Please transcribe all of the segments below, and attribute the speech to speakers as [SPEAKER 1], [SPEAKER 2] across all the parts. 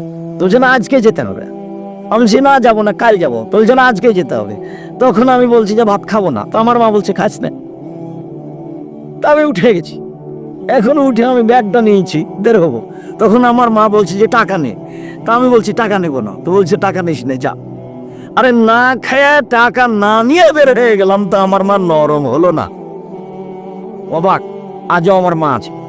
[SPEAKER 1] বলছে জন্য আজকে যেতে হবে। আমি বলছি না যাব না, কাল যাব। তোর জন্য আজকে যেতে হবে। তখন আমি বলছি, যে ভাত খাব না। তো আমার মা বলছে, খাস না। তা আমি উঠে গেছি। এখন উঠে আমি ব্যাগটা নিয়েছি, বের হব। তখন আমার মা বলছে যে, টাকা নে। তা আমি বলছি, টাকা নেব না। তো বলছে, টাকা নিস নে, যা। আরে না খেয়ে টাকা না নিয়ে বের হয়ে গেলাম, তো আমার মা নরম হলো না। অবাক, আজও আমার মা আছে।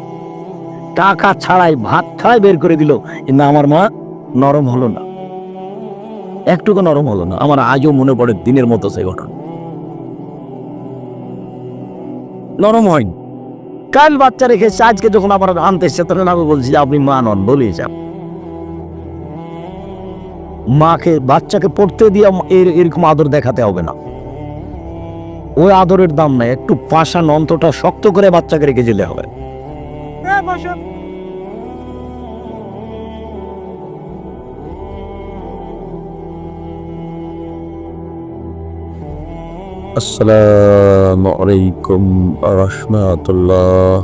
[SPEAKER 1] টাকা ছাড়াই ভাত খায় বের করে দিল। কিন্তু আমার মা নরম হলো না। একটুকু নরম হলো না। আমার আজও মনে পড়ে দিনের মতো সেই ঘটনা। নরম হয়নি। কাল বাচ্চা রেখেছে আজকে যখন আবার আনতে এসছে, তখন আমি বলছি যে, আপনি মা নন বলিয়ে যান মাকে, বাচ্চাকে পড়তে দিয়ে এরকম আদর দেখাতে হবে না। ওই আদরের দাম নাই। একটু পাশান অন্তটা শক্ত করে বাচ্চাকে রেখে দিলে হবে।
[SPEAKER 2] السلام عليكم ورحمة الله.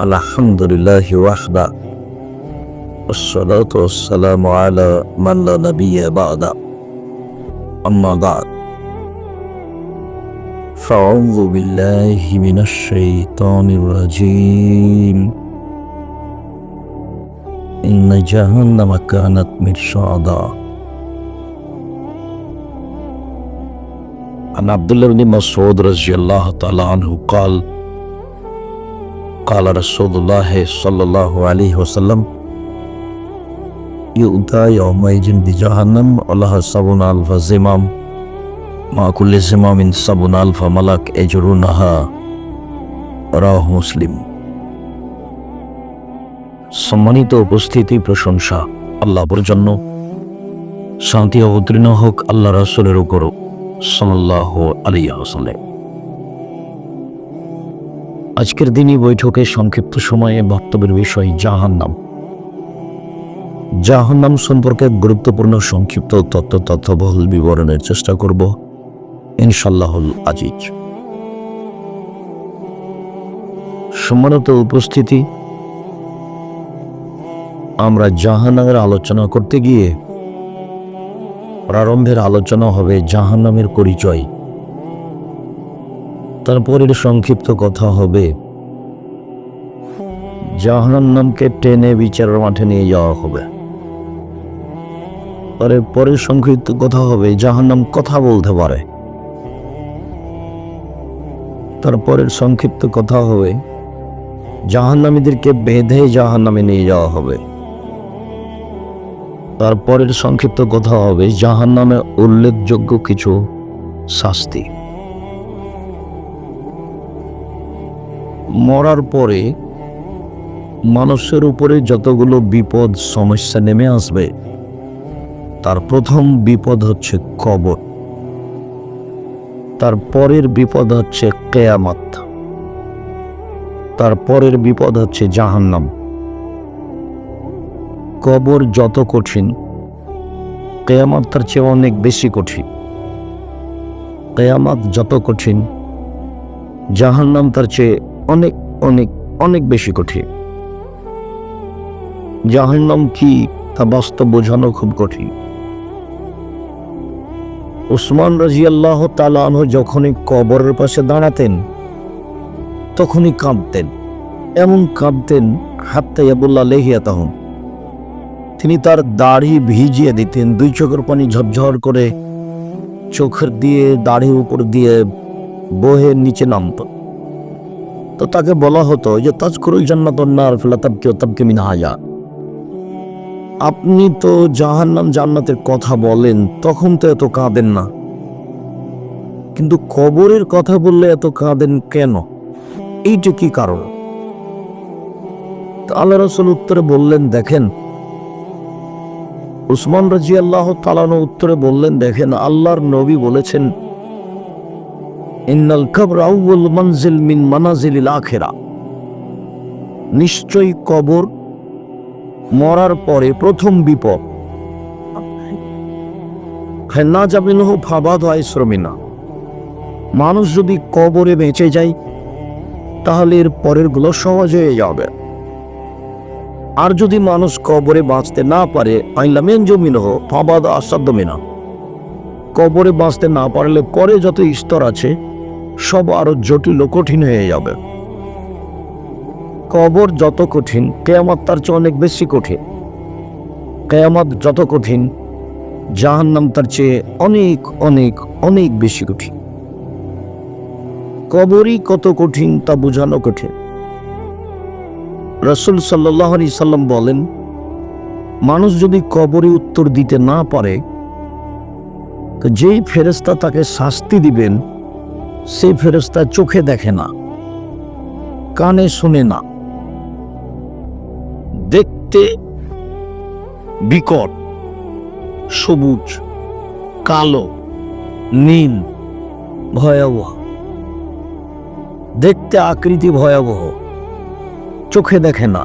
[SPEAKER 2] الحمد لله وحده. والصلاة والسلام على من لا نبي بعد أما بعد. فأعوذ بالله من الشيطان الرجيم. إن جهنم كانت مرصادا. عن عبد الله بن مسعود رضي الله تعالى عنه قال قال رسول الله صلى الله عليه وسلم يؤتى يومئذ بجهنم ولها سبعون ألف زمام মা কুল্লি সাবুন আলফা মালাক রাহ মুসলিম। সম্মানিত উপস্থিতি প্রশংসা আল্লাহ জন্য। শান্তি অবতীর্ণ হোক আল্লাহ রাসুলের উপর সাল্লাহ আজকের দিনই বৈঠকে সংক্ষিপ্ত সময়ে বক্তব্যের বিষয় জাহান্নাম। জাহান্নাম সম্পর্কে গুরুত্বপূর্ণ সংক্ষিপ্ত তথ্য তথ্যবহল বিবরণের চেষ্টা করব। ইনশাল্লাহুল আজিজ। সম্মানিত উপস্থিতি, আমরা জাহান্নামের আলোচনা করতে গিয়ে প্রারম্ভের আলোচনা হবে জাহান্নামের পরিচয়। তারপরের সংক্ষিপ্ত কথা হবে, জাহান্নামকে টেনে বিচারের মাঠে নিয়ে যাওয়া হবে। পরে পরের সংক্ষিপ্ত কথা হবে, জাহান্নাম কথা বলতে পারে। তারপরের সংক্ষিপ্ত কথা হবে, জাহান্নামীদেরকে বেঁধে জাহান্নামে নিয়ে যাওয়া হবে। তারপরের সংক্ষিপ্ত কথা হবে জাহান নামে উল্লেখযোগ্য কিছু শাস্তি। মরার পরে মানুষের উপরে যতগুলো বিপদ সমস্যা নেমে আসবে, তার প্রথম বিপদ হচ্ছে কবর। তার পরের বিপদ হচ্ছে কেয়ামত। তার পরের বিপদ হচ্ছে জাহান্নাম। কবর যত কঠিন, কেয়ামত তার চেয়ে অনেক বেশি কঠিন। কেয়ামত যত কঠিন, জাহান্নাম তার চেয়ে অনেক অনেক অনেক বেশি কঠিন। জাহান্নাম কি তা বাস্তব বোঝানো খুব কঠিন। উসমান রাজিয়াল্লাহ তালাহ যখনই কবরের পাশে দাঁড়াতেন, তখনই কাঁদতেন। এমন কাঁদতেন হাত্তা ইয়াবুল্লাহ লেহিয়া তখন তিনি তার দাড়ি ভিজিয়ে দিতেন, দুই চোখের পানি ঝরঝর করে চোখের দিয়ে দাড়ির উপর দিয়ে বহে নিচে নামত। তো তাকে বলা হতো যে, তাজকুরুল জান্নাত নার ফিলা তাবকে তাবকে মিন হাজা। আপনি তো জাহান্নাম জান্নাতের কথা বলেন, তখন তো এত কাঁদেন না। কিন্তু কবরের কথা বললে এত কাঁদেন কেন? এইটা কি কারণ? আল্লাহ রসুল উত্তরে বললেন, দেখেন। উসমান রাজি আল্লাহ তালানো উত্তরে বললেন, দেখেন, আল্লাহর নবী বলেছেন, ইন্নাল কবর মঞ্জিল মিন মানাজিল আখেরা। নিশ্চয়ই কবর মরার পরে প্রথম বিপদ। ফেন্না যাবিন হো ফাবাদ হয় শ্রমিনা। মানুষ যদি কবরে বেঁচে যায়, তাহলে এর পরেরগুলো সহজ হয়ে যাবে। আর যদি মানুষ কবরে বাঁচতে না পারে আইলামেন জমিন হো ফাবাদ আসাধ্য মেনা। কবরে বাঁচতে না পারলে পরে যত স্তর আছে, সব আরও জটিল কঠিন হয়ে যাবে। কবর যত কঠিন, কেয়ামত তার চেয়ে অনেক বেশি কঠিন। কেয়ামত যত কঠিন, জাহান্নাম তার চেয়ে অনেক অনেক অনেক বেশি কঠিন। কবরই কত কঠিন তা বোঝানো কঠিন। রসুল সাল্লাহ আলি সাল্লাম বলেন, মানুষ যদি কবরে উত্তর দিতে না পারে যেই ফেরেস্তা তাকে শাস্তি দিবেন, সেই ফেরেস্তা চোখে দেখে না, কানে শুনে না। দেখতে বিকট, সবুজ, কালো, নীল, ভয়াবহ। দেখতে আকৃতি ভয়াবহ। চোখে দেখে না,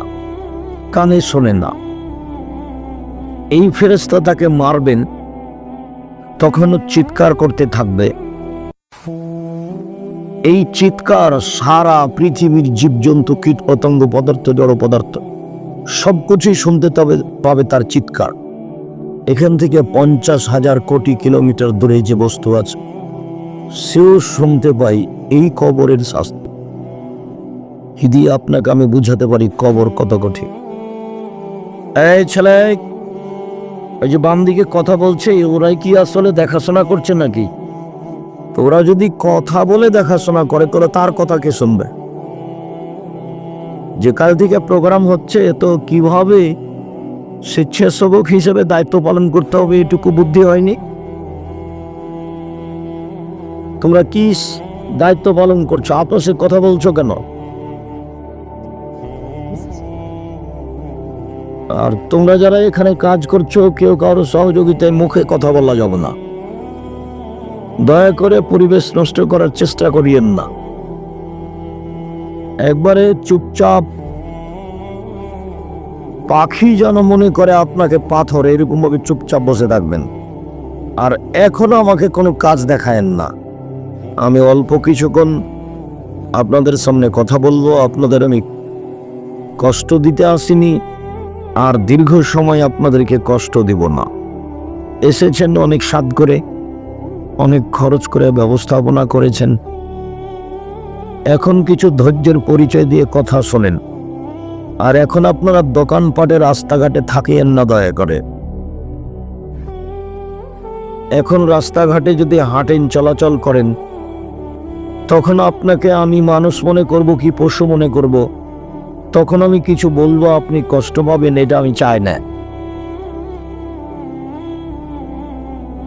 [SPEAKER 2] কানে শোনে না। এই ফেরেস্তা তাকে মারবেন, তখনও চিৎকার করতে থাকবে। এই চিৎকার সারা পৃথিবীর জীবজন্তু কীট পতঙ্গ পদার্থ জড় পদার্থ সবকিছুই শুনতে তবে পাবে তার চিৎকার। এখান থেকে পঞ্চাশ হাজার কোটি কিলোমিটার দূরে যে বস্তু আছে, সেও শুনতে পাই এই কবরের শাস্তি। হিদি আপনাকে আমি বুঝাতে পারি কবর কত কঠিন। এই ছেলে ওই যে বাম দিকে কথা বলছে, ওরাই কি আসলে দেখাশোনা করছে নাকি? ওরা যদি কথা বলে দেখাশোনা করে তাহলে তার কথা কে শুনবে? যে কাল থেকে প্রোগ্রাম হচ্ছে, তো কীভাবে স্বেচ্ছাসেবক হিসেবে দায়িত্ব পালন করতে হবে এটুকু বুদ্ধি হয়নি? তোমরা কি দায়িত্ব পালন করছ? আপসে কথা বলছো কেন? আর তোমরা যারা এখানে কাজ করছ, কেউ কারও সহযোগিতায় মুখে কথা বলা যাবে না। দয়া করে পরিবেশ নষ্ট করার চেষ্টা করিয়েন না। একবারে চুপচাপ। পাখি যেন মনে করে আপনাকে পাথর, এরকম ভাবে চুপচাপ বসে থাকবেন। আর এখনও আমাকে কোনো কাজ দেখায়েন না। আমি অল্প কিছুক্ষণ আপনাদের সামনে কথা বলব, আপনাদের আমি কষ্ট দিতে আসিনি, আর দীর্ঘ সময় আপনাদেরকে কষ্ট দিব না। এসেছেন অনেক স্বাদ করে, অনেক খরচ করে ব্যবস্থাপনা করেছেন। এখন কিছু ধৈর্যের পরিচয় দিয়ে কথা শোনেন। আর এখন আপনারা দোকানপাটে রাস্তাঘাটে থাকিয়েন না দয়া করে। এখন রাস্তাঘাটে যদি হাঁটেন, চলাচল করেন, তখন আপনাকে আমি মানুষ মনে করব কি পশু মনে করব। তখন আমি কিছু বলব, আপনি কষ্ট পাবেন, এটা আমি চাই না।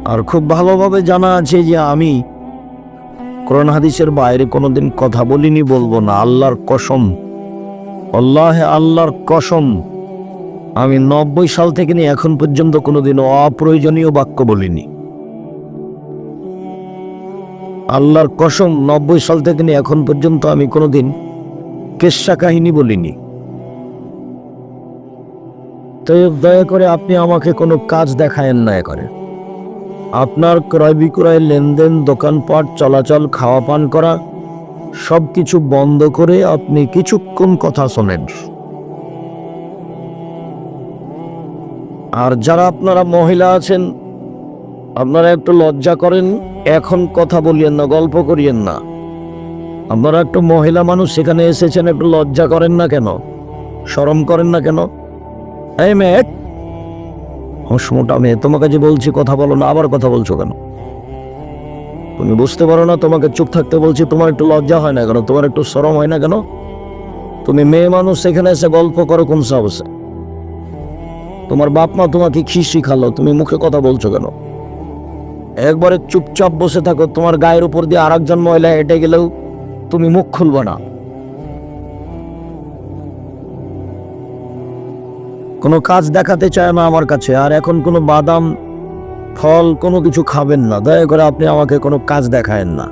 [SPEAKER 2] আর খুব ভালোভাবে জানা আছে যে আমি কোরআন হাদিসের বাইরে কোনোদিন কথা বলিনি, বলব না। আল্লাহর কসম। আল্লাহ আল্লাহর কসম। আমি নব্বই সাল থেকে নিয়ে এখন পর্যন্ত কোনোদিন অপ্রয়োজনীয় বাক্য বলিনি। আল্লাহর কসম, নব্বই সাল থেকে নিয়ে এখন পর্যন্ত আমি কোনোদিন কেসা কাহিনী বলিনি। তো দয়া করে আপনি আমাকে কোনো কাজ দেখায়েন না করে আপনার ক্রয় বিক্রয় লেনদেন, দোকানপাট, চলাচল খাওয়া পান করা সব কিছু বন্ধ করে আপনি কিছুক্ষণ কথা শোনেন। আর যারা আপনারা মহিলা আছেন, আপনারা একটু লজ্জা করেন, এখন কথা বলিয়েন না, গল্প করিয়েন না। আপনারা একটু মহিলা মানুষ সেখানে এসেছেন, একটু লজ্জা করেন না কেন? শরম করেন না কেন? এই মেয়ে হসমোটা মেয়ে তোমাকে যে বলছি কথা বলো না, আবার কথা বলছো কেন? তুমি বুঝতে পারো না, তোমাকে চুপ থাকতে বলছি, তোমার একটু লজ্জা হয় না কেন? তোমার একটু শরম হয় না কেন? তুমি মেয়ে মানুষ সেখানে এসে গল্প করো, কোন সাহসে তোমার বাপ মা তোমাকে কি শিখালো? তুমি মুখে কথা বলছো কেন? একবারে চুপচাপ বসে থাকো, তোমার গায়ের উপর দিয়ে আরেকজন মহিলা হেঁটে গেলেও তুমি মুখ খুলবে না। কোনো কাজ দেখাতে চায় না আমার কাছে, আর এখন কোনো বাদাম, ফল, কোনো কিছু খাবেন না। দয়া করে আপনি আমাকে কোনো কাজ দেখায়েন না।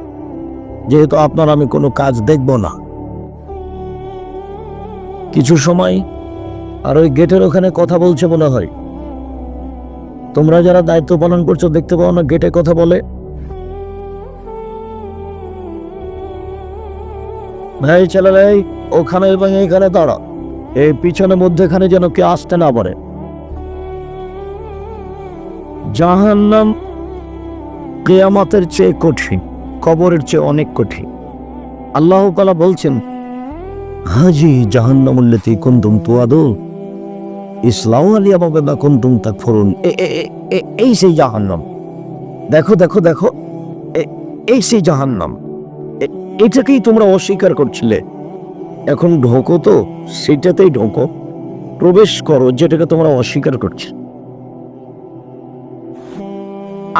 [SPEAKER 2] যেহেতু আপনার আমি কোনো কাজ দেখব না। কিছু সময়, আর ওই গেটের ওখানে কথা বলছে মনে হয়। তোমরা যারা দায়িত্ব পালন করছ, দেখতে পাও না গেটে কথা বলে। ভাই, ছেলে ভাই, ওখানে এবং এখানে দাঁড়া এই পিছনে মধ্যেখানে যেন কে আসতে না পারে। জাহান্নাম কেয়ামাতের চেয়ে কঠিন, কবরের চেয়ে অনেক কঠিন। আল্লাহ তালা বলছেন, হাজি জাহান্নামুল্লতি কুন্তুম তুয়াদু ইসলাম বাবে বা কুন্তুম তাক ফরুন এই সেই জাহান্নাম। দেখো দেখো দেখো এই সেই জাহান্নাম। এটাকেই তোমরা অস্বীকার করছিলে। এখন ঢোকো তো, সেটাতেই ঢোকো। প্রবেশ করো, যেটাকে তোমরা অস্বীকার করছ।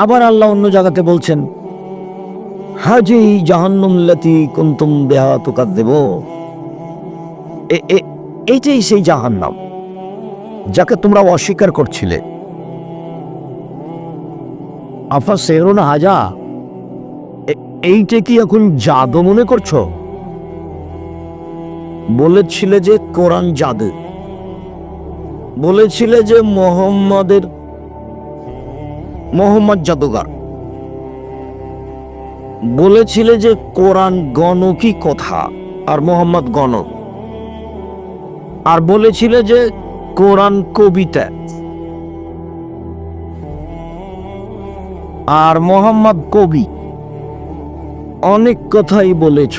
[SPEAKER 2] আবার আল্লাহ অন্য জায়গাতে বলছেন, হাজি জাহান্নুল্লাতি কুন্তুম বেহা তোকার দেব এইটাই সেই জাহান্নাম, যাকে তোমরা অস্বীকার করছিলে। আফা সেহরুন হাজা এইটা কি এখন জাদু মনে করছ? বলেছিলে যে কোরআন জাদু বলেছিলে যে মোহাম্মদের মোহাম্মদ জাদুগার, বলেছিলে যে কোরআন গণকই কথা আর মোহাম্মদ গণক, আর বলেছিলে যে কোরআন কবিতা আর মোহাম্মদ কবি, অনেক কথাই বলেছ।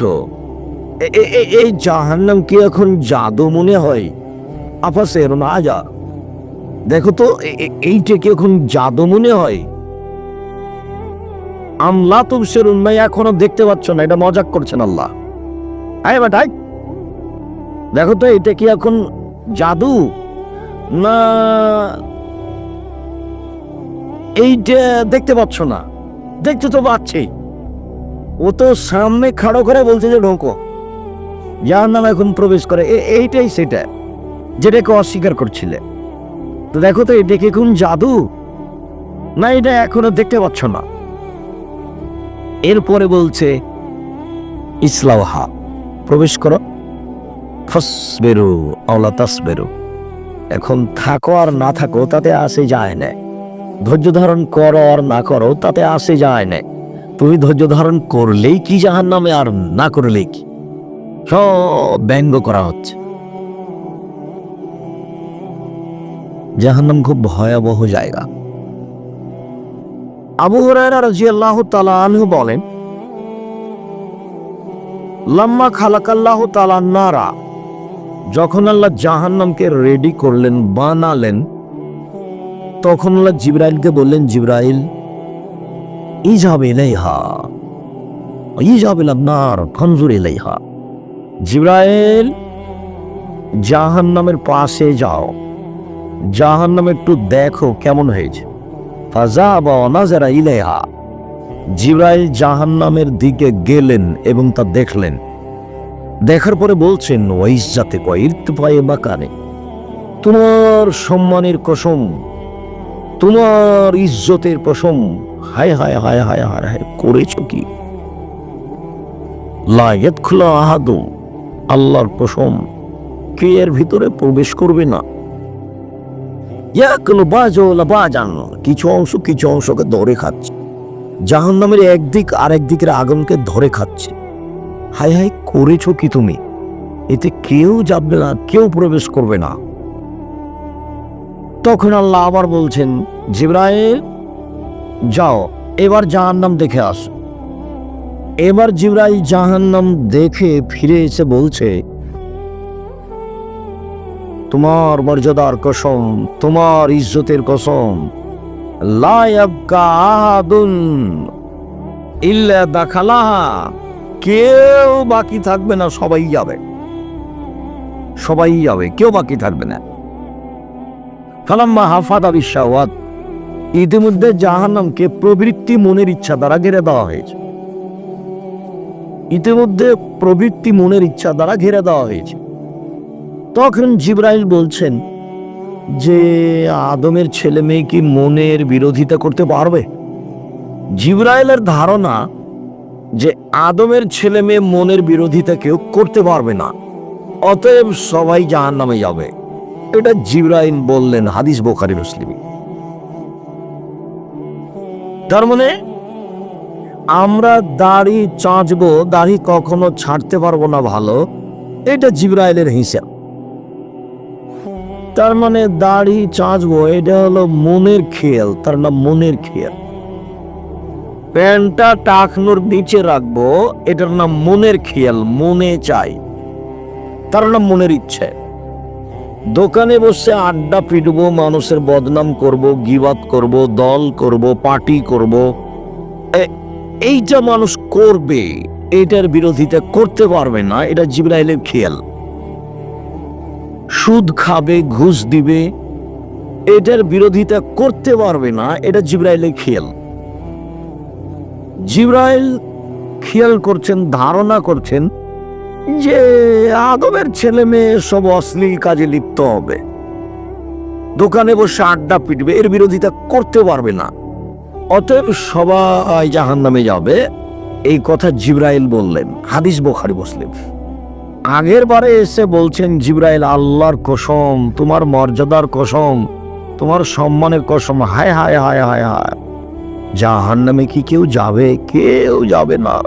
[SPEAKER 2] এই জাহান্নাম কি এখন জাদু মনে হয়? আপা সের না যা। দেখো তো এইটা কি এখন জাদু মনে হয়? আমলা তুমসের উন্নয় এখনও দেখতে পাচ্ছ না, এটা মজাক করছেন আল্লাহ। আয় দেখো তো এটা কি এখন জাদু? না, এইটা দেখতে পাচ্ছ না। দেখতে তো পাচ্ছি। ও তো সামনে খাড়ো করে বলছে যে ঢোকো। যার নাম এখন প্রবেশ করে। এইটাই সেটা, যেটাকে অস্বীকার করছিলে। তো দেখো তো এটা কি কোন জাদু? না, এটা এখনও দেখতে পাচ্ছ না। এরপরে বলছে ইসলাহা প্রবেশ করো। ফসবেরু আওলা তাসবেরু। এখন থাকো আর না থাকো, তাতে আসে যায় না। ধৈর্য ধারণ করো আর না করো, তাতে আসে যায় না। তুমি ধৈর্য ধারণ করলেই কি জাহান নামে আর না করলেই কি? সব ব্যঙ্গ করা হচ্ছে। জাহান্নাম খুব ভয়াবহ জায়গা। আবু হুরায়রা রাদিয়াল্লাহু তাআলা আনহু বলেন, লাম্মা খালাকাল্লাহু তাআলা নারা। যখন আল্লাহ জাহান্নামকে রেডি করলেন, বানালেন, তখন আল্লাহ জিব্রাইলকে বললেন, জিব্রাইল, ইজাব ইলাইহা, ইজাব ইলান নার, ফানজুর ইলাইহা জিব্রাইল, জাহান্নামের পাশে যাও। জাহান্নাম একটু দেখো কেমন হয়েছে। ফাজাবা অনাজারা ইলেহা জিব্রাইল জাহান্নামের দিকে গেলেন এবং তা দেখলেন। দেখার পরে বলছেন ওয়াইজাতে বা কানে তোমার সম্মানের কসম, তোমার ইজ্জতের কসম, হায় হায় হায় হায় হায় হায় করেছ কি? লায়েত খোলা আহাদু আল্লাহর কসম কে এর ভিতরে প্রবেশ করবে না। কিছু অংশ কিছু অংশকে ধরে খাচ্ছে। জাহান্নামের একদিক আর একদিকের আগুনকে ধরে খাচ্ছে। হাই হাই করেছ কি তুমি? এতে কেউ যাবে না, কেউ প্রবেশ করবে না। তখন আল্লাহ আবার বলছেন, জিব্রাইল, যাও, এবার জাহান্নাম দেখে আস। এবার জিব্রাইল জাহান্নাম দেখে ফিরে এসে বলছে, তোমার মর্যাদার কসম, তোমার ইজ্জতের কসম কেউ বাকি থাকবে না, সবাই যাবে। সবাই যাবে, কেউ বাকি থাকবে না। ফালাম্মা হাফাদ বিশ্বাওয়াত ইতিমধ্যে জাহান্নামকে প্রবৃত্তি মনের ইচ্ছা দ্বারা ঘিরে দেওয়া হয়েছে। ইতিমধ্যে প্রবৃত্তি মনের ইচ্ছা দ্বারা ঘিরে দেওয়া হয়েছে। তখন জিব্রাইল বলছেন, যে আদমের ছেলে মেয়ে কি মনের বিরোধিতা করতে পারবে? জিব্রাইলের ধারণা যে আদমের ছেলে মেয়ে মনের বিরোধিতা কেউ করতে পারবে না, অতএব সবাই জাহান নামে যাবে। এটা জিব্রাইল বললেন হাদিস বোখারি মুসলিম। তার মানে আমরা দাড়ি চাঁচবো, দাড়ি কখনো ছাড়তে পারব না ভালো। এটা জিব্রাইলের হিসাব। তার মানে দাড়ি চাঁচবো, এটা হলো মনের খেয়াল, তার নাম মনের খেয়াল। প্যান্টটা টাকনোর নিচে রাখব, এটার নাম মনের খেয়াল, মনে চাই। তার নাম মনের ইচ্ছে। দোকানে বসে আড্ডা পিটবো, মানুষের বদনাম করব গিবাত করব, দল করব, পার্টি করব। এইটা মানুষ করবে, এটার বিরোধিতা করতে পারবে না, এটা জিব্রাইলের খেয়াল। সুদ খাবে, ঘুষ দিবে, এটার বিরোধিতা করতে পারবে না, এটা জিব্রাইলের খেয়াল। জিব্রাইল খেয়াল করছেন, ধারণা করছেন যে আদমের ছেলে মেয়ে সব অশ্লীল কাজে লিপ্ত হবে। দোকানে বসে আড্ডা পিটবে, এর বিরোধিতা করতে পারবে না। অতএব সবাই জাহান নামে যাবে। এই কথা জিব্রাইল বললেন, হাদিস বোখারি, মুসলিম। আগের বারে এসে বলছেন, জিব্রাইল, আল্লাহর কসম, তোমার মর্যাদার কসম, তোমার সম্মানের কসম, হায় হায় হায় হায় হায়। জাহান নামে কি কেউ যাবে? কেউ যাবে না।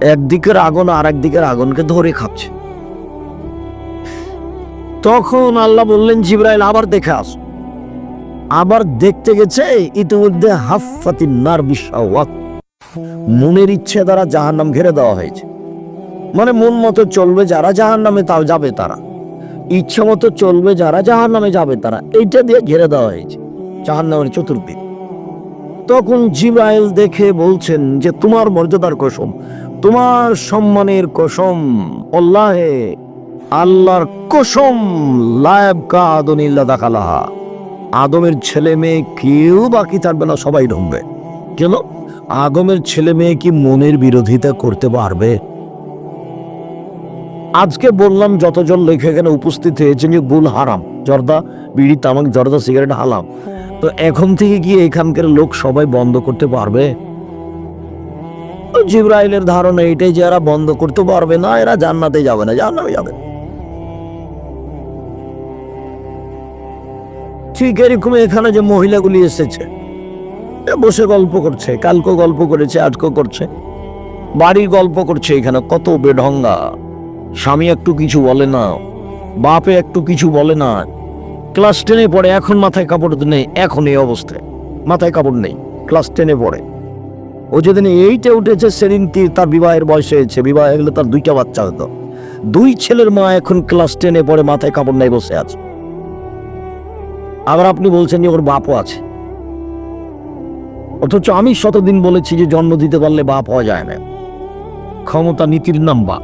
[SPEAKER 2] একদিকের আগুন আর একদিকের আগুনকে ধরে খাচ্ছে। তখন আল্লাহ বললেন, জিব্রাইল, আবার দেখে আস। আবার দেখতে গেছে ইতিমধ্যে হাফাতি নার বিশ্বাওয়াত মনের ইচ্ছে দ্বারা জাহান নাম ঘিরে দেওয়া হয়েছে। মানে মন মতো চলবে যারা জাহান নামে তাও যাবে তারা। ইচ্ছে মতো চলবে যারা জাহান নামে যাবে তারা। এইটা দিয়ে ঘিরে দেওয়া হয়েছে জাহান নামের চতুর্দিক। তখন জিব্রাইল দেখে বলছেন যে, তোমার মর্যাদার কসম, তোমার সম্মানের কসম আল্লাহে আল্লাহর কসম লায়ব কা আদনিল্লা দাখালাহা। আদমের ছেলে মেয়ে কেউ বাকি থাকবে না, সবাই ঢুকবে। কেন? আগমের ছেলে মেয়ে কি মনের বিরোধিতা করতে পারবে? আজকে বললাম, যতজন লোক এখানে উপস্থিত হয়েছেন ভুল হারাম। জর্দা, বিড়ি, তামাক, জর্দা, সিগারেট হালাম। তো এখন থেকে কি এখানকার লোক সবাই বন্ধ করতে পারবে? জিব্রাইলের ধারণা এটাই যে এরা বন্ধ করতে পারবে না, এরা জান্নাতে যাবে না জান্নাতে যাবে। ঠিক এরকম এখানে যে মহিলাগুলি এসেছে। বসে গল্প করছে কালকে গল্প করেছে, আজকেও করছে। বাড়ির গল্প করছে এখানে, কত বেঢঙ্গা। স্বামী একটু কিছু বলে না, বাপে একটু কিছু বলে না। ক্লাস টেনে পড়ে, এখন মাথায় কাপড় নেই, এখন এই অবস্থায়। মাথায় কাপড় নেই, ক্লাস টেনে পড়ে। ও যেদিন এইটে উঠেছে, সেদিন তার বিবাহের বয়স হয়েছে। বিবাহ হলে তার দুইটা বাচ্চা হতো। দুই ছেলের মা এখন ক্লাস টেনে পড়ে, মাথায় কাপড় নেই, বসে আছে। আবার আপনি বলছেন যে ওর বাপও আছে। অথচ আমি শতদিন বলেছি যে জন্ম দিতে পারলে বাপ হওয়া যায় না। ক্ষমতা নীতির নাম বাপ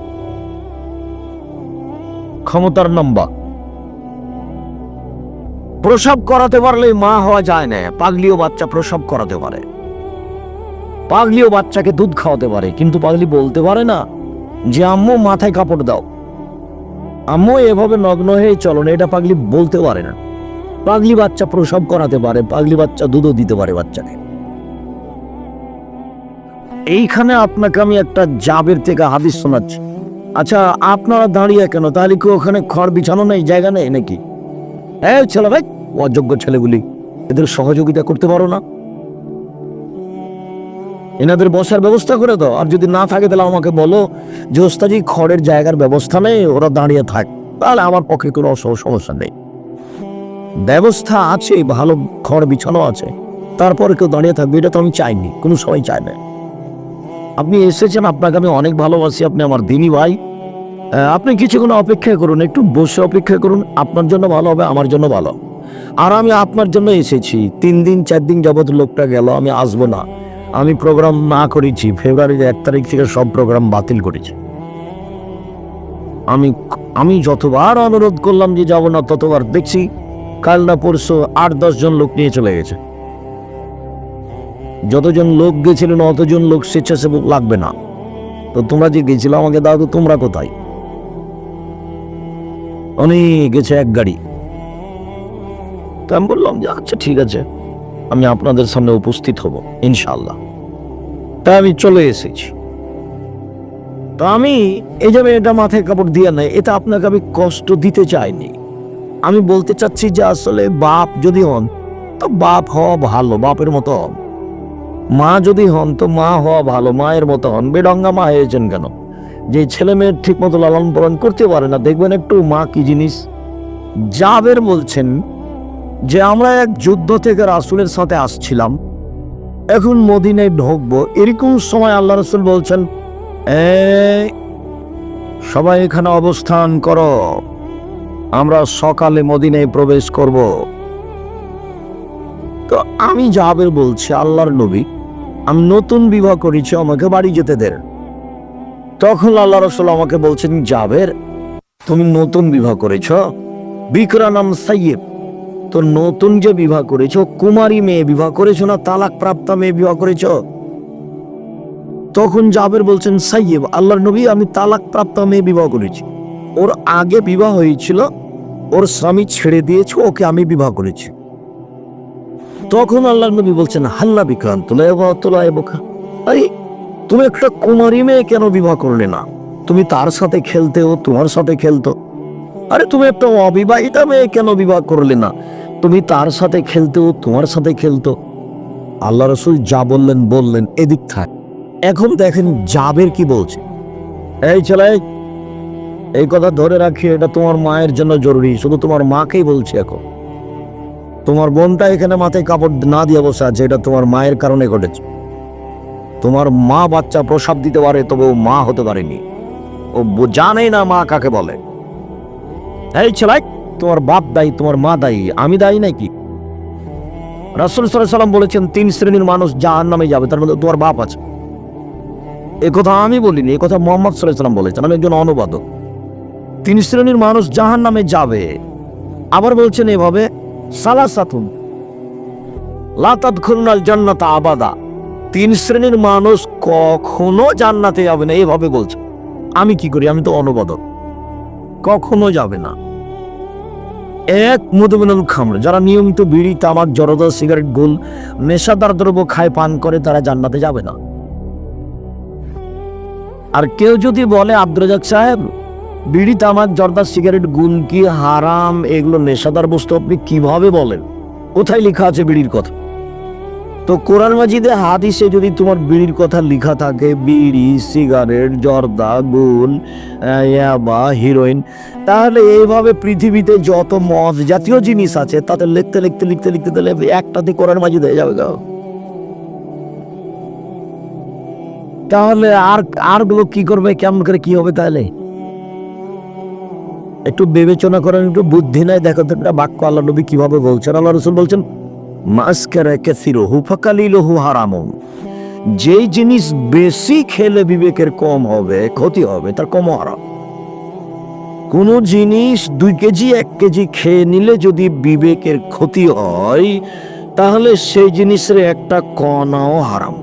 [SPEAKER 2] ক্ষমতার নাম বাপ প্রসব করাতে পারলে মা হওয়া যায় না। পাগলিও বাচ্চা প্রসব করাতে পারে। পাগলিও বাচ্চাকে দুধ খাওয়াতে পারে। কিন্তু পাগলি বলতে পারে না যে, আম্মু, মাথায় কাপড় দাও। আম্মু এভাবে নগ্ন হয়ে চলো না। এটা পাগলি বলতে পারে না। পাগলি বাচ্চা প্রসব করাতে পারে, পাগলি বাচ্চা দুধও দিতে পারে বাচ্চাকে। এইখানে আপনাকে আমি একটা জাবের থেকে হাদিস শোনাচ্ছি। আচ্ছা আপনারা দাঁড়িয়ে কেন? তাহলে কি ওখানে খড় বিছানো নেই, জায়গা নেই নাকি? হ্যাঁ ছেলে ভাই, অযোগ্য ছেলেগুলি, এদের সহযোগিতা করতে পারো না। এনাদের বসার ব্যবস্থা করে দাও, আর যদি না থাকে তাহলে আমাকে বলো যে ওস্তাজি খড়ের জায়গার ব্যবস্থা নেই, ওরা দাঁড়িয়ে থাক, তাহলে আমার পক্ষে কোনো সমস্যা নেই। ব্যবস্থা আছে, ভালো খড় বিছানো আছে। তারপরে কেউ দাঁড়িয়ে থাকবে, এটা তো আমি চাইনি, কোনো সময় চাই না। আপনি এসেছেন, আপনাকে আমি অনেক ভালোবাসি, আপনি আমার দিনী ভাই। আপনি কিছুক্ষণ অপেক্ষা করুন, একটু বসে অপেক্ষা করুন, আপনার জন্য ভালো হবে, আমার জন্য ভালো। আর আমি আপনার জন্য এসেছি, তিন দিন, চার দিন যাবত লোকটা গেল, আমি আসব না। আমি প্রোগ্রাম না করেছি ফেব্রুয়ারির এক তারিখ থেকে সব প্রোগ্রাম বাতিল করেছি। আমি আমি যতবার অনুরোধ করলাম যে যাব না, ততবার দেখছি কাল না পরশু আট, দশ জন লোক নিয়ে চলে গেছে। যতজন লোক গেছিলেন, অতজন লোক স্বেচ্ছাসেবক লাগবে না। তো তোমরা যে গেছিল আমাকে দাও, তো তোমরা কোথায়? অনেক গেছে এক গাড়ি। তো আমি বললাম যে আচ্ছা ঠিক আছে। আমি আপনাদের সামনে উপস্থিত হব ইনশাল্লাহ তা আমি চলে এসেছি। তো আমি এই যে আমি এটা মাথায় কাপড় দিয়ে নাই, এটা আপনাকে আমি কষ্ট দিতে চাইনি। আমি বলতে চাচ্ছি যে আসলে বাপ যদি হন তো বাপ হওয়া ভালো বাপের মতো হন। মা যদি হন তো মা হওয়া ভালো মায়ের মতো হন। বেডঙ্গা মা হয়েছেন কেন? যে ছেলে মেয়ের ঠিক মতো লালন পালন করতে পারে না দেখবেন একটু মা কি জিনিস? জাবের বলছেন যে আমরা এক যুদ্ধ থেকে রাসুলের সাথে আসছিলাম। এখন মদিনায় ঢুকবো। এরকম সময় আল্লাহ রসুল বলছেন "এই, সবাই এখানে অবস্থান করো। আমরা সকালে মদিনায় প্রবেশ করব। তো আমি জাবের বলছি, আল্লাহর নবী, আমি নতুন বিবাহ করেছি, আমাকে বাড়ি যেতে দেন। তখন আল্লাহ রসুল আমাকে বলছেন, জাবের, তুমি নতুন বিবাহ করেছ? বিকরা নাম সাইয়েব তো নতুন যে বিবাহ করেছ, কুমারী মেয়ে বিবাহ করেছ না তালাক প্রাপ্তা মেয়ে বিবাহ করেছ? তখন জাবের বলছেন সাইয়েব আল্লাহর নবী, আমি তালাক প্রাপ্তা মেয়ে বিবাহ করেছি। ওর আগে বিবাহ হয়েছিল ওর স্বামী ছেড়ে দিয়েছে, ওকে আমি বিবাহ করেছি। তখন আল্লাহর নবী বলছেন, হাল্লা বিক্রান্ত আরে, তুমি একটা কুমারী মেয়ে কেন বিবাহ করলে না? তুমি তার সাথে খেলতে ও তোমার সাথে খেলতো। আরে, তুমি একটা অবিবাহিতা মেয়ে কেন বিবাহ করলে না? তুমি তার সাথে খেলতে ও তোমার সাথে খেলতো। আল্লাহ রসুল যা বললেন বললেন, এদিক থাক। এখন দেখেন জাবের কি বলছে। এই ছেলে এই কথা ধরে রাখি, এটা তোমার মায়ের জন্য জরুরি, শুধু তোমার মাকেই বলছি এখন। তোমার বোনটা এখানে মাথায় কাপড় না দিয়ে বসে আছে, এটা তোমার মায়ের কারণে ঘটেছে। তোমার মা বাচ্চা প্রসাব দিতে পারে তবে ও মা হতে পারেনি। ও জানেই না মা কাকে বলে। এই ছেলে, তোমার বাপ দায়ী, তোমার মা দায়ী, আমি দায়ী নাকি? রাসুল সাল্লাম বলেছেন, তিন শ্রেণির মানুষ জাহান নামে যাবে, তার মধ্যে তোমার বাপ আছে। এ কথা আমি বলিনি কথা মোহাম্মদ সাল্লাম বলেছেন, আমি একজন অনুবাদক। তিন শ্রেণির মানুষ জাহান নামে যাবে। আবার বলছেন এভাবে, সালাসাতুন। লাতাত খুলনাল জান্নাতা আবাদা। তিন শ্রেণির মানুষ কখনো জান্নাতে যাবে না এইভাবে বলছে। আমি কি করি? আমি তো অনুবাদক। কখনো যাবে না। এক মধুমিনুল খামর, যারা নিয়মিত বিড়ি, তামাক, জরদা, সিগারেট, গোল, নেশাদার দ্রব্য খায়, পান করে, তারা জান্নাতে যাবে না। আর কেউ যদি বলে রাজাক সাহেব বিড়ি, তামাক জর্দা সিগারেট গুল কি হারাম, এগুলো নেশাদার বস্তু, আপনি কীভাবে বলেন? কোথায় লেখা আছে বিড়ির কথা? তো কোরআন মাজিদে হাদিসে যদি তোমার বিড়ির কথা লেখা থাকে, বিড়ি, সিগারেট, জর্দা গুল ইয়াবা হিরোইন, তাহলে এইভাবে পৃথিবীতে যত মদ জাতীয় জিনিস আছে, তাতে লিখতে লিখতে লিখতে লিখতে, তাহলে একটাতে কোরআন মাজিদ হয়ে যাবে গো। তাহলে আর আরগুলো কি করবে? কেমন করে কি হবে তাহলে? একটু বিবেচনা করেন, একটু বুদ্ধি নাই, দেখো একটা বাক্য আল্লাহ নবী কীভাবে বলছেন। আল্লাহ রসুল বলছেন, মাস্কারা কাসিরহু ফাকালিলহু হারামুন। যেই জিনিস বেশি খেলে বিবেকের কম হবে, ক্ষতি হবে, তার কম হারাম। কোন জিনিস দুই কেজি, এক কেজি খেয়ে নিলে যদি বিবেকের ক্ষতি হয়, তাহলে সেই জিনিসের একটা কণাও হারাম।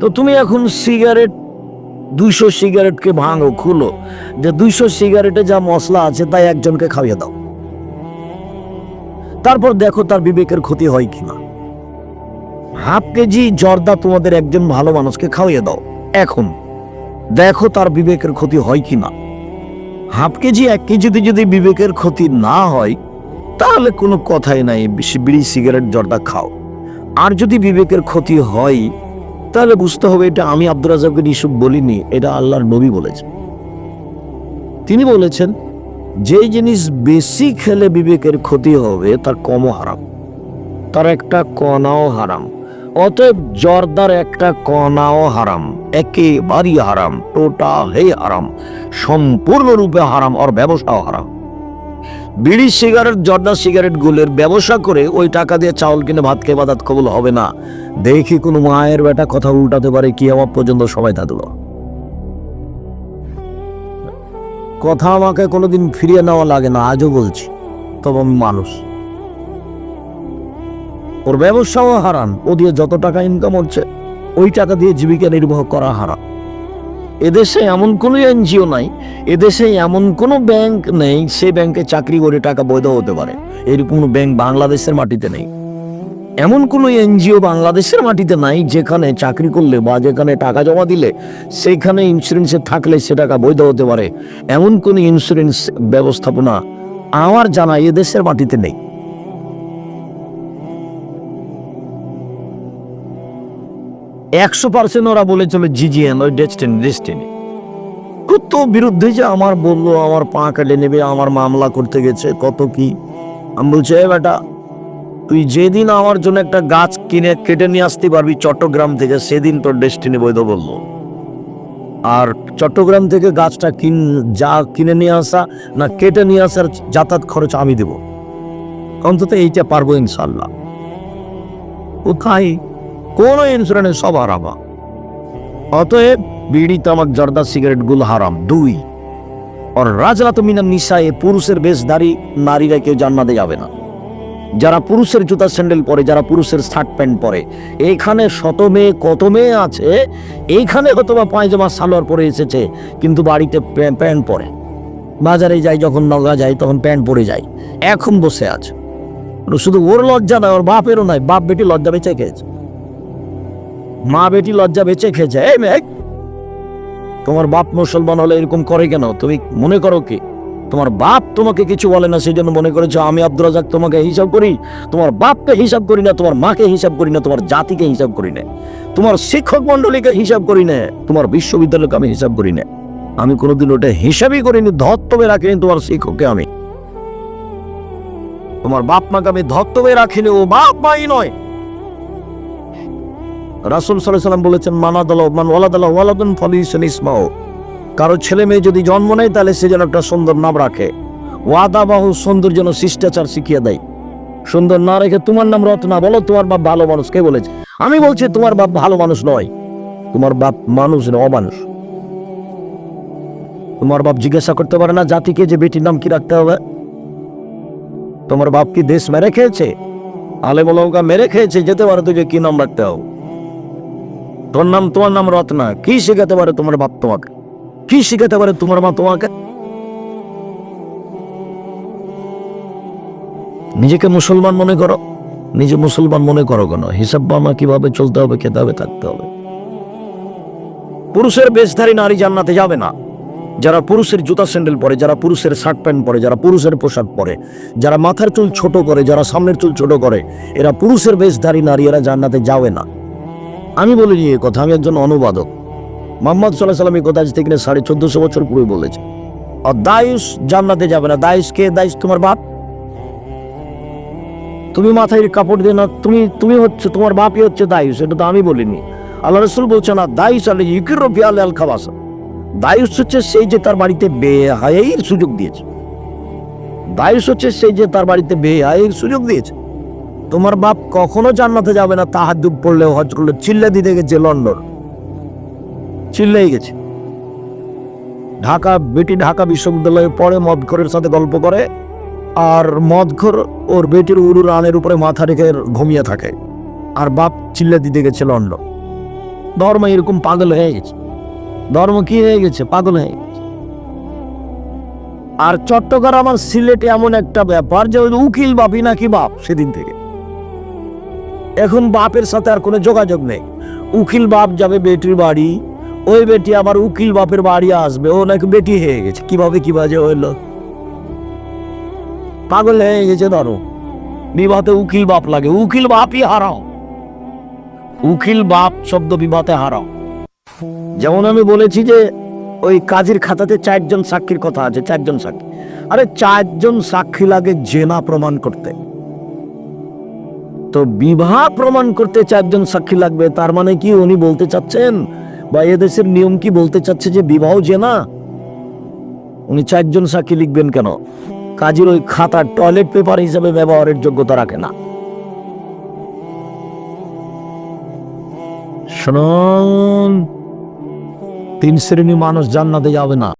[SPEAKER 2] তো তুমি এখন সিগারেট দুইশো সিগারেটকে ভাঙো, খুলো। যে দুইশো সিগারেটে যা মশলা আছে তাই একজনকে খাইয়ে দাও। তারপর দেখো তার বিবেকের ক্ষতি হয় কিনা হাফ কেজি জর্দা তোমাদের একজন ভালো মানুষকে খাওয়িয়ে দাও, এখন। দেখো তার বিবেকের ক্ষতি হয় কিনা হাফ কেজি, এক কেজিতে যদি বিবেকের ক্ষতি না হয়, তাহলে কোনো কথাই নাই বিড়ি, সিগারেট, জর্দা খাও। আর যদি বিবেকের ক্ষতি হয় তাহলে বুঝতে হবে এটা আমি আব্দুর রাজাবকে ইসব বলিনি, এটা আল্লাহর নবী বলেছেন। তিনি বলেছেন যে জিনিস বেশি খেলে বিবেকের ক্ষতি হবে, তার কমও হারাম। তার একটা কণাও হারাম। অতএব জর্দার একটা কণাও হারাম। একেবারেই হারাম, টোটালই হারাম। সম্পূর্ণরূপে হারাম, আর ব্যবসাও হারাম। বিড়ি সিগারেট, জর্দা সিগারেট গুলের ব্যবসা করে ওই টাকা দিয়ে চাউল কিনে ভাত খেয়ে বাদাত কবুল হবে না। দেখি কোনো মায়ের বেটা কথা উল্টাতে পারে কি আমার পর্যন্ত সবাই থাকল। কথা আমাকে কোনোদিন ফিরিয়ে নেওয়া লাগে না, আজও বলছি, তবে আমি মানুষ। ওর ব্যবসাও হারান, ও দিয়ে যত টাকা ইনকাম হচ্ছে, ওই টাকা দিয়ে জীবিকা নির্বাহ করা হারাম এদেশে এমন কোনো এনজিও নাই, এদেশে এমন কোনো ব্যাংক নেই, সেই ব্যাংকে চাকরি করে টাকা বৈধ হতে পারে। এরকম কোনো ব্যাংক বাংলাদেশের মাটিতে নেই। এমন কোনো এনজিও বাংলাদেশের মাটিতে নাই, যেখানে চাকরি করলে বা যেখানে টাকা জমা দিলে সেইখানে ইন্স্যুরেন্সে থাকলে সে টাকা বৈধ হতে পারে। এমন কোনো ইন্স্যুরেন্স ব্যবস্থাপনা আমার জানা এদেশের মাটিতে নেই। একশো পার্সেন্ট ওরা বলে চলে জিজিএন ওই ডেস্টিনি ডেস্টিনি কত বিরুদ্ধে যে আমার বলল, আমার পা কেটে নেবে, আমার মামলা করতে গেছে, কত কি? আমি বলছি, "এ বেটা, তুই যেদিন আমার জন্য একটা গাছ কিনে, কেটে নিয়ে আসতে পারবি চট্টগ্রাম থেকে, সেদিন তোর ডেস্টিনি বৈধ বলল। আর চট্টগ্রাম থেকে গাছটা কিন, যা কিনে নিয়ে আসা না কেটে নিয়ে আসার যাতায়াত খরচ আমি দেব। অন্তত এইটা পারব ইনশাল্লাহ কোথায় কোন ইন্স্যুরেন্স সব হারাবা অতএব বিড়ি, তামাক, জর্দা সিগারেটগুলো হারাম। দুই, আর রাজরাত মিনার নিশায় পুরুষের বেশধারী নারীরা কেউ জান্নাতে যাবে না। যারা পুরুষের জুতা স্যান্ডেল পরে, যারা পুরুষের শার্ট প্যান্ট পরে, এইখানে শত মেয়ে কত মেয়ে আছে? এইখানে হয়তো বা পায়জামা, সালোয়ার পরে এসেছে, কিন্তু বাড়িতে প্যান্ট পরে। বাজারে যাই যখন নগা যায়, তখন প্যান্ট পরে যায়। এখন বসে আছে। শুধু ওর লজ্জা নয়, ওর বাপেরও নয়, বাপ বেটি লজ্জা বেঁচে খেয়েছে মা বেটি লজ্জা বেঁচে খেয়েছে এই মেঘ তোমার বাপ মুসলমান হলে এরকম করে কেন? তুমি মনে করো কি? তোমার বাপ তোমাকে কিছু বলে না, সেই জন্য মনে করেছ আমি আব্দুল রাজাক তোমাকে হিসাব করি? তোমার বাপকে হিসাব করি না, তোমার মাকে হিসাব করি না, তোমার জাতিকে হিসাব করি না, তোমার শিক্ষক মন্ডলীকে হিসাব করি না, তোমার বিশ্ববিদ্যালয়কে আমি হিসাব করি না। আমি কোনোদিন ওটা হিসাবই করিনি ধত্তবে রাখিনি তোমার শিক্ষককে আমি। তোমার বাপ মাকে আমি ধত্তবে রাখিনি, ও বাপ মাই নয়। রাসুল সাল্লাম বলেছেন মানাদাল মান ওয়ালাদাল ওয়ালাদুন ফলিউশন ইসমাও কারও ছেলে মেয়ে যদি জন্ম নেয়, তাহলে সে যেন একটা সুন্দর নাম রাখে। ওয়াদা বাহু সুন্দর যেন শিষ্টাচার শিখিয়ে দেয়। সুন্দর না রেখে তোমার নাম রত্না বলো, তোমার বাপ ভালো মানুষ। কে বলেছে? আমি বলছি, তোমার বাপ ভালো মানুষ নয়। তোমার বাপ মানুষ না, অমানুষ। তোমার বাপ জিজ্ঞাসা করতে পারে না, জাতিকে যে বেটির নাম কি রাখতে হবে? তোমার বাপ কি দেশ মেরে খেয়েছে? আলে বলকা মেরে খেয়েছে, যেতে পারে তোকে কি নাম রাখতে হবে? তোর নাম, তোমার নাম রত্না। কি শেখাতে পারে তোমার বাপ তোমাকে? কি শেখাতে পারে তোমার মা তোমাকে? নিজেকে মুসলমান মনে করো। নিজে মুসলমান মনে করো কেন? হিসাব বামা কীভাবে চলতে হবে খেতে হবে থাকতে হবে। পুরুষের বেশধারী নারী জান্নাতে যাবে না। যারা পুরুষের জুতা স্যান্ডেল পরে, যারা পুরুষের শার্ট প্যান্ট পরে, যারা পুরুষের পোশাক পরে, যারা মাথার চুল ছোট করে, যারা সামনের চুল ছোট করে, এরা পুরুষের বেশধারী নারী, এরা জান্নাতে যাবে না। আমি বলিনি এ কথা, আমি একজন অনুবাদক। মোহাম্মদ সাল্লাহ সাল্লাম এই কথা থেকে সাড়ে চোদ্দশো বছর পুরো বলেছে। আর দায়ুস জান্নাতে যাবে না। দায়ুস কে? দায়ুস তোমার বাপ। তুমি মাথায় কাপড় দিয়ে না তুমি তুমি হচ্ছে, তোমার বাপই হচ্ছে দায়ুস, এটা তো আমি বলিনি। আল্লাহ রসুল বলছে না দায়ুস আলে রবি আল আল খাবাসা। দায়ুস হচ্ছে সেই যে তার বাড়িতে বেহায়ের সুযোগ দিয়েছে। দায়ুস হচ্ছে সেই যে তার বাড়িতে বেহায়ের সুযোগ দিয়েছে। তোমার বাপ কখনো জান্নাতে যাবে না তাহার দুঃখ পড়লেও হজ করলে চিল্লা দিতে গেছে লন্ডন। চিল্লাই গেছে। ঢাকা, বেটি ঢাকা বিশ্ববিদ্যালয়ে পড়ে, মদঘরের সাথে গল্প করে, আর মদঘর ওর বেটির উরু রানের উপরে মাথা রেখে ঘুমিয়ে থাকে। আর বাপ চিল্লা দিতে গেছে লন্ডন। ধর্ম এরকম পাগল হয়ে গেছে। ধর্ম কি হয়ে গেছে? পাগল হয়ে গেছে। আর চট্টগ্রাম আর সিলেটে এমন একটা ব্যাপার যে উকিল বাপই নাকি বাপ সেদিন থেকে। এখন বাপের সাথে আর কোনো যোগাযোগ নেই। উকিল বাপ যাবে বেটির বাড়ি। ওই বেটি আবার উকিল বাপের বাড়ি আসবে। ও নাকি বেটি হয়ে গেছে। কীভাবে কি বাজে হইল? পাগল হয়ে গেছে ধরো। বিবাহতে উকিল বাপ লাগে। উকিল বাপই হারাও। উকিল বাপ শব্দ বিবাহতে হারাও। যেমন আমি বলেছি যে, ওই কাজীর খাতাতে চারজন সাক্ষীর কথা আছে, চারজন সাক্ষী। আরে চারজন সাক্ষী লাগে জেনা প্রমাণ করতে। তো বিবাহ প্রমাণ করতে চারজন সাক্ষী লাগবে, তার মানে কি উনি বলতে চাচ্ছেন? বা এদেশের নিয়ম কি বলতে চাচ্ছে যে বিবাহ জেনা উনি চারজন সাক্ষী লিখবেন কেন? কাজের ওই খাতা টয়লেট পেপার হিসেবে ব্যবহারের যোগ্যতা রাখে না। শুনুন, তিন শ্রেণি মানুষ জান্নাতে যাবে না।